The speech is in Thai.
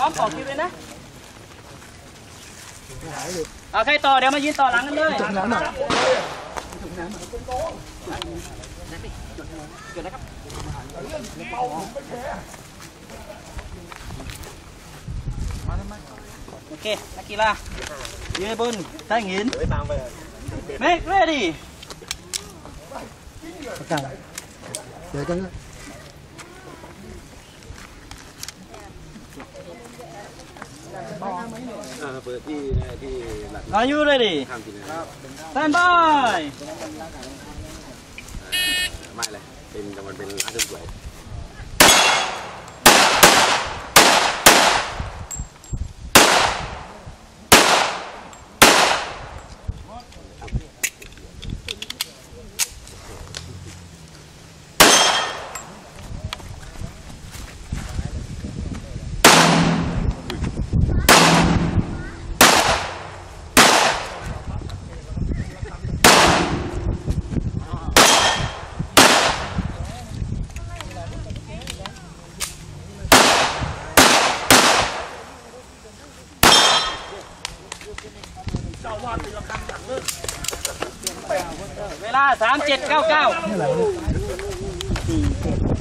ร้อมต่อคิวเลยนะเอาใครต่อเดี๋ยวมายืนต่อหลังกันเลยโอเคนักกีฬายืนบนแท่งหินเมกเรดี้เดี๋ยวจะอ่า เปิดที่ที่หลัก Are you ready ข้ามกินนะครับ Stand by ไม่เลยเป็นแต่มันเป็นร้านเสริมสวย เวลา3799นี่อะไรวะเนี่ย